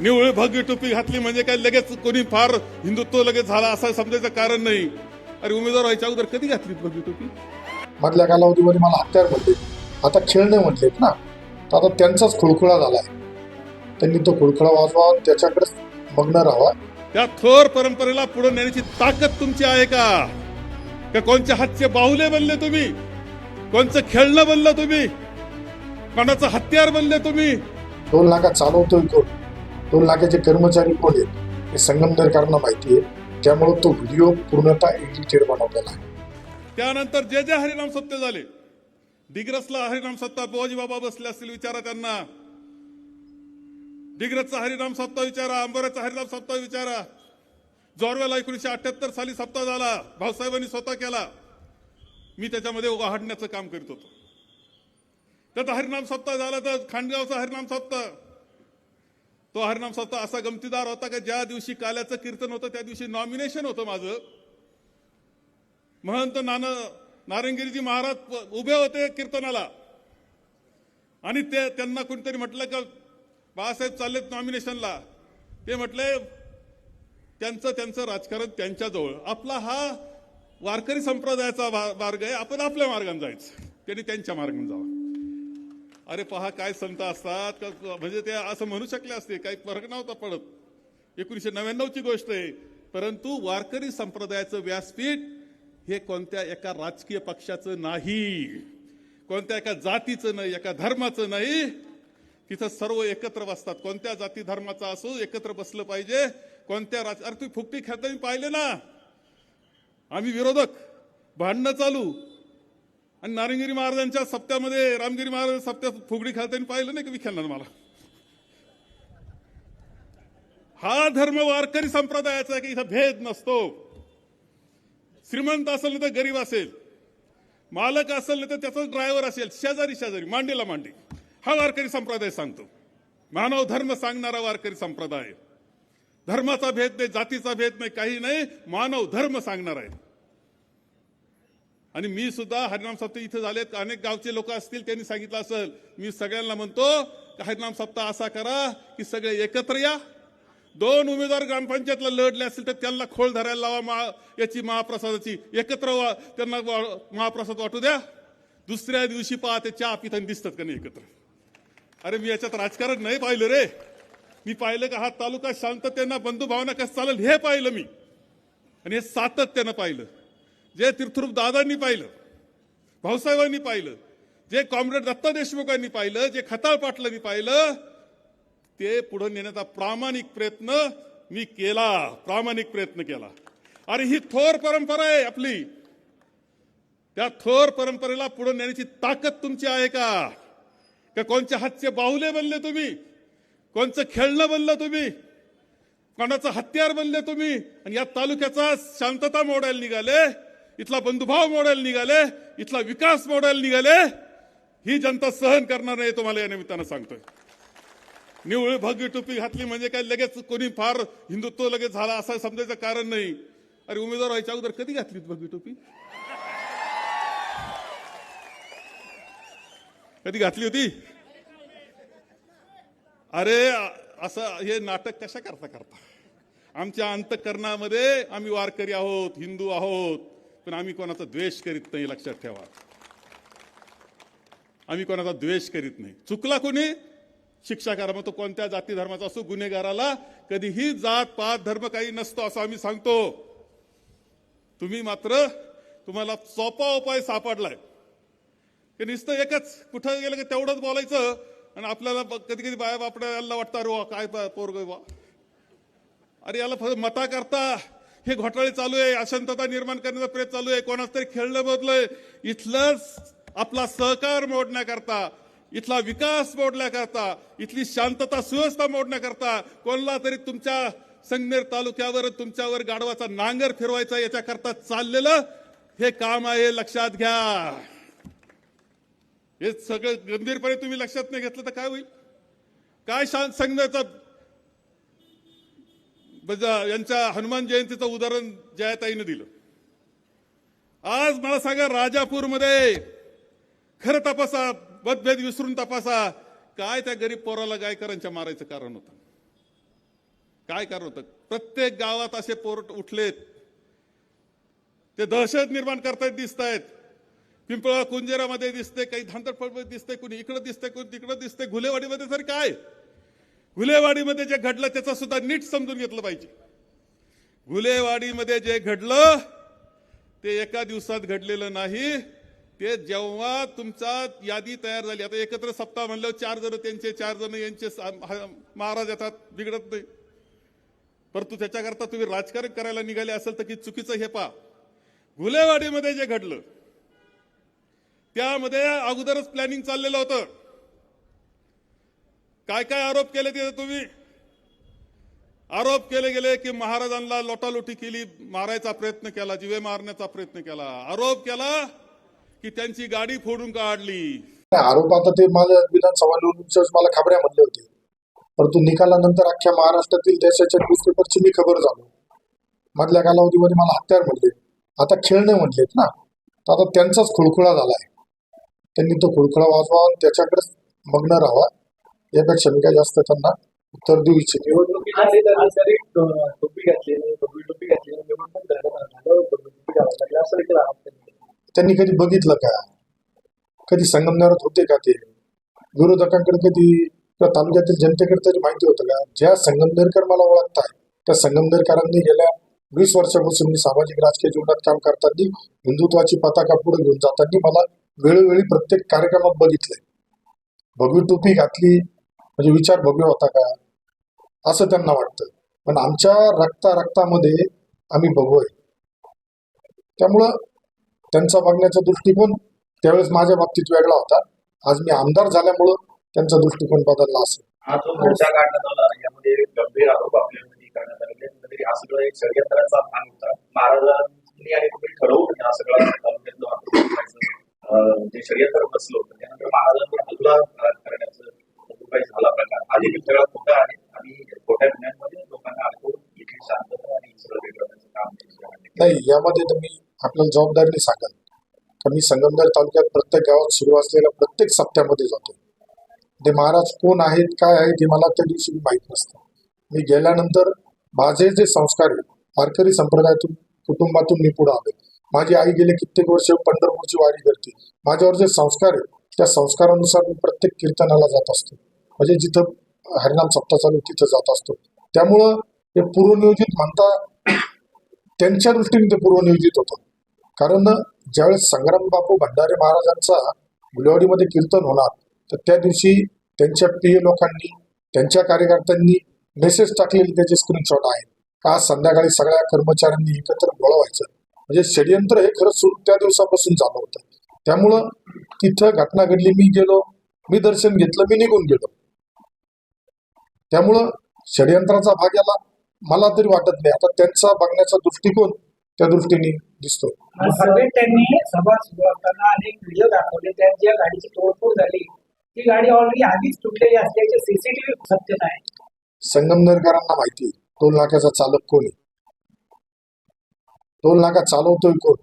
निवळ भगवी टोपी घातली म्हणजे काय लगेच कोणी फार हिंदुत्व लगेच झाला असं समजायचं कारण नाही. अरे उमेदवार व्हायच्या अगोदर कधी घातली भगवी टोपी? मधल्या कालावधीमध्ये मला हत्यार म्हणले. आता खेळणे म्हटलेत ना. तर आता त्यांचाच खुळखुळा झालाय. त्यांनी तो खुळखुळा वाजवा त्याच्याकडे मग्न राहावा त्या थोर परंपरेला पुढे नेण्याची ताकद तुमची आहे का? का कोणच्या हातचे बाहुले बनले तुम्ही? कोणचं खेळणं बनलं तुम्ही? कोणाचं हत्यार बनले तुम्ही? टोल नाका चालवतोय कोण? दोन लाखाचे कर्मचारी कोण आहेत. हे संगमनेरकरांना माहिती आहे. त्यामुळे तो व्हिडिओ पूर्णतः एडिटेड बनवलेला आहे. त्यानंतर जे जे हरिनाम सत्य झाले डिग्रसला हरिनाम सत्ता बोजी बाबा बसले असतील विचारा त्यांना. डिग्रजचा हरिनाम सप्ताह विचारा अंबराचा हरिनाम सप्ताह विचारा. जोरवेला एकोणीशे अठ्याहत्तर साली सप्ताह झाला भाऊसाहेबांनी स्वतः केला. मी त्याच्यामध्ये वाहडण्याचं काम करीत होतो. त्याचा हरिनाम सप्ताह झाला तर खांडगावचा हरिनाम सप्ताह तो हरनाम स्वतः असा गमतीदार होता की ज्या दिवशी काल्याचं कीर्तन होतं त्या दिवशी नॉमिनेशन होतं माझं. महंत नाना नारायणगिरीजी महाराज उभे होते कीर्तनाला. आणि ते त्यांना कोणतरी म्हटलं का बाळासाहेब चाललेत नॉमिनेशनला ते म्हटले त्यांचं त्यांचं राजकारण त्यांच्याजवळ. आपला हा वारकरी संप्रदायाचा मार्ग आहे आपण आपल्या मार्गाने जायचं. त्यांनी त्यांच्या मार्गाने जावं. अरे पहा काय संत असतात का- म्हणजे ते असं म्हणू शकले असते काही फरक नव्हता पडत. एकोणीसशे नव्याण्णवची गोष्ट आहे. परंतु वारकरी संप्रदायाचं व्यासपीठ हे कोणत्या एका राजकीय पक्षाचं नाही. कोणत्या एका जातीचं नाही एका धर्माचं नाही. तिथं सर्व एकत्र बसतात. कोणत्या जाती धर्माचा असो एकत्र बसलं पाहिजे. कोणत्या राज अरे तुम्ही फुकटी खेळताना पाहिले ना. आम्ही विरोधक. भांडणं चालू. आणि नारायणगिरी महाराजांच्या सप्त्यामध्ये रामगिरी महाराज सप्त्यात फुगडी खेळताना पाहिलं नाही का विखेलणार मला? हा धर्म वारकरी संप्रदायाचा की इथं भेद नसतो. श्रीमंत असेल तर गरीब असेल. मालक असेल तर त्याचा ड्रायव्हर असेल. शेजारी शेजारी मांडीला मांडी. हा वारकरी संप्रदाय सांगतो. मानव धर्म सांगणारा वारकरी संप्रदाय. धर्माचा भेद नाही जातीचा भेद नाही काही नाही. मानव धर्म सांगणार आहे. आणि मी सुद्धा हरिनाम सप्ताह इथे झालेत. अनेक गावचे लोक असतील त्यांनी सांगितलं असेल. मी सगळ्यांना म्हणतो हरिनाम सप्ताह असा करा की सगळे एकत्र या. दोन उमेदवार ग्रामपंचायतला लढले असतील तर त्यांना खोल धरायला लावा मा याची महाप्रसादाची. एकत्र वा त्यांना वा- महाप्रसाद वाटू द्या. दुसऱ्या दिवशी पहा ते चहा पिताना दिसतात का नाही एकत्र? अरे मी याच्यात राजकारण नाही पाहिलं रे. मी पाहिलं का हा तालुका शांततेनं बंधुभावना कसं चालेल हे पाहिलं मी. आणि हे सातत्यानं पाहिलं. जे तीर्थरूप दादांनी पाहिलं भाऊसाहेबांनी पाहिलं जे कॉम्रेड दत्ता देशमुखांनी पाहिलं जे खताळ पाटलांनी पाहिलं ते पुढे नेण्याचा प्रामाणिक प्रयत्न मी केला प्रामाणिक प्रयत्न केला. अरे ही थोर परंपरा आहे आपली. त्या थोर परंपरेला पुढे नेण्याची ताकद तुमची आहे का? का कोणच्या हातचे बाहुले बनले तुम्ही? कोणचं खेळणं बनलं तुम्ही? कोणाचं हत्यार बनले तुम्ही? आणि या तालुक्याचा शांतता मोडायला निघाले. इथला बंधुभाव मॉडेल निघाले इथला विकास मॉडेल निघाले ही जनता सहन करणार नाही तुम्हाला या निमित्तानं सांगतोय. निवळ भगवी टोपी घातली म्हणजे काय लगेच कोणी फार हिंदुत्व लगेच झाला असं समजायचं कारण नाही. अरे उमेदवार व्हायच्या अगोदर कधी घातली भगवी टोपी? कधी घातली होती? अरे असं हे नाटक कशा करता करता? आमच्या अंतकरणामध्ये आम्ही वारकरी आहोत हिंदू आहोत. पण आम्ही कोणाचा द्वेष करीत नाही लक्षात ठेवा. आम्ही कोणाचा द्वेष करीत नाही. चुकला कोणी? शिक्षा करा मग तो कोणत्या जाती धर्माचा असो गुन्हेगाराला कधीही जात पात धर्म काही नसतो असं आम्ही सांगतो. तुम्ही मात्र तुम्हाला सोपा उपाय सापडलाय. की नुसतं एकच कुठं गेलं की तेवढंच बोलायचं आणि आपल्याला कधी कधी बाया बापड्याला वाटतं अरे वा काय पोरग वा अरे याला फक्त मता करता हे घोटाळे चालू आहे अशांतता निर्माण करण्याचा प्रयत्न चालू आहे कोणाच तरी खेळलं बदलय इथलंच आपला सहकार मोडण्याकरता इथला विकास मोडण्याकरता इथली शांतता सुव्यवस्था मोडण्याकरता कोणाला तरी तुमच्या संगनेर तालुक्यावर तुमच्यावर गाढवाचा नांगर फिरवायचा याच्याकरता चाललेलं हे काम आहे लक्षात घ्या. हे सगळं गंभीरपणे तुम्ही लक्षात नाही घेतलं तर काय होईल? काय शांत संघाचा म्हणजे यांच्या हनुमान जयंतीचं उदाहरण जयाताईनं दिलं. आज मला सांगा राजापूरमध्ये खरं तपासा मतभेद विसरून तपासा. काय त्या गरीब पोराला गायकरांच्या मारायचं कारण होतं? काय कारण होतं? प्रत्येक गावात असे पोरट उठलेत. ते दहशत निर्माण करतायत दिसत आहेत पिंपळा कुंजेरामध्ये दिसते काही धांतरफळमध्ये दिसते कुणी इकडं दिसते कुणी तिकडं दिसते घुलेवाडीमध्ये तरी काय? घुलेवाडीमध्ये जे घडलं त्याचं सुद्धा नीट समजून घेतलं पाहिजे. घुलेवाडीमध्ये जे घडलं ते एका दिवसात घडलेलं नाही. ते जेव्हा तुमचा यादी तयार झाली. आता एकत्र सप्ताह म्हणल्यावर चार जण त्यांचे चार जण यांचे महाराज येतात बिघडत नाही. परंतु त्याच्याकरता तुम्ही राजकारण करायला निघाले असेल तर की चुकीचं हे पा घुलेवाडीमध्ये जे घडलं त्यामध्ये अगोदरच प्लॅनिंग चाललेलं होतं. काय काय आरोप केले तिथे तुम्ही? आरोप केले गेले की महाराजांना लोटालोटी केली मारायचा प्रयत्न केला जीवे मारण्याचा प्रयत्न केला. आरोप केला की त्यांची गाडी फोडून काढली. आरोप आता ते माझ्या विधानसभा निवडणुकीच्या मला खबऱ्या म्हणले होते. परंतु निकालानंतर अख्ख्या महाराष्ट्रातील देशाच्या न्यूजपेपरची मी खबर झालो. मधल्या कालावधीमध्ये मला हत्यार म्हणले. आता खेळणे म्हणलेत ना. तर आता त्यांचाच खुळखुळा झालाय. त्यांनी तो खुळखुळा वाजवा त्याच्याकडेच मग्न राहावा. यापेक्षा मी काय जास्त त्यांना उत्तर देऊ इच्छित. त्यांनी कधी बघितलं का? कधी संगमनेरात होते का ते? विरोधकांकडे कधी किंवा तालुक्यातील जनतेकडे तरी माहिती होतं का? ज्या संगमनेरकर मला ओळखताय त्या संगमनेरकरांनी गेल्या वीस वर्षापासून मी सामाजिक राजकीय जीवनात काम करताना हिंदुत्वाची पताका पुढे घेऊन जाताना मला वेळोवेळी प्रत्येक कार्यक्रमात बघितलंय. भगवी टोपी घातली म्हणजे विचार भव्य होता का? असं त्यांना वाटतं. पण आमच्या रक्ता रक्तामध्ये आम्ही भगवय आहे त्यामुळं त्यांचा बघण्याचा दृष्टिकोन त्यावेळेस माझ्या बाबतीत वेगळा होता. आज मी आमदार झाल्यामुळं त्यांचा दृष्टिकोन बदलला असेल. यामध्ये गंभीर आरोप आपल्यामध्ये करण्यात हा एक षडयंत्राचा भाग होता. महाराजांनी आणि ठरवून हा सगळा तालुक्यातलं जे षडयंत्र बसलं होतं. त्यानंतर काही झाला प्रकार हा सगळा खोटा आहे. आणि खोट्या गुन्ह्यांमध्ये लोकांना अडकवून इथे शांतता आणि सगळं वेगळं काम नाही यामध्ये तुम्ही आपल्याला जबाबदारीने सांगाल तर मी संगमनेर तालुक्यात प्रत्येक गावात सुरू असलेल्या प्रत्येक सप्त्यामध्ये जातो. ते महाराज कोण आहेत काय आहेत हे मला त्या दिवशी माहीत नसतं. मी गेल्यानंतर माझे जे संस्कार आहेत वारकरी संप्रदायातून कुटुंबातून मी पुढे आले माझी आई गेले कित्येक वर्ष पंढरपूरची वारी करते. माझ्यावर जे संस्कार आहेत त्या संस्कारानुसार मी प्रत्येक कीर्तनाला जात असतो. म्हणजे जिथं हरिनाम सप्ताह चालू तिथं जात असतो. त्यामुळं हे पूर्वनियोजित म्हणता त्यांच्या दृष्टीने ते पूर्वनियोजित होतं. कारण ज्यावेळेस संग्राम बापू भंडारे महाराजांचा गुलेवाडीमध्ये कीर्तन होणार तर त्या दिवशी त्यांच्या प्रिय लोकांनी त्यांच्या कार्यकर्त्यांनी मेसेज टाकलेले त्याचे स्क्रीनशॉट आहेत. का आज संध्याकाळी सगळ्या कर्मचाऱ्यांनी एकत्र गोळा व्हायचं? म्हणजे षडयंत्र हे खरंच सुरू त्या दिवसापासून झालं होतं. त्यामुळं तिथं घटना घडली मी गेलो मी दर्शन घेतलं मी निघून गेलो. त्यामुळं षडयंत्राचा भाग याला मला तरी वाटत नाही. आता त्यांचा बघण्याचा दृष्टिकोन त्या दृष्टीने दिसतो त्यांनी सभा सुरू असताना अनेक व्हिडिओ दाखवले. त्यात ज्या गाडीची तोडफोड झाली ती गाडी ऑलरेडी आधीच तुटलेली असल्याचे सीसीटीव्ही सत्यता आहे संगमनेरकरांना माहिती आहे, टोल नाक्याचा चालक कोण आहे? टोल नाका चालवतोय कोण?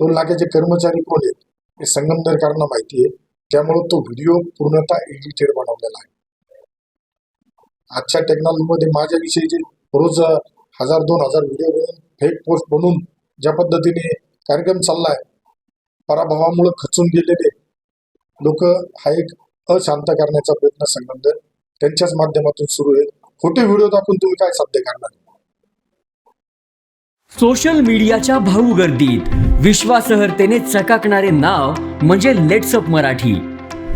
टोल नाक्याचे कर्मचारी कोण आहेत? हे संगमनेरकरांना माहिती आहे. त्यामुळे तो व्हिडिओ पूर्णतः एडिटेड बनवलेला आहे. आजच्या टेक्नॉलॉजीमध्ये माझ्याविषयी जे रोज हजार दोन हजार व्हिडिओ बनवून फेक पोस्ट बनवून ज्या पद्धतीने कार्यक्रम चाललाय पराभवामुळे खचून गेलेले लोक हा एक अशांत करण्याचा प्रयत्न संबंध त्यांच्याच माध्यमातून सुरू आहे. खोटे व्हिडिओ दाखवून तुम्ही काय साध्य करणार? सोशल मीडियाच्या भाऊ गर्दीत विश्वासहर्तेने चकाकणारे नाव म्हणजे लेट्सअप मराठी.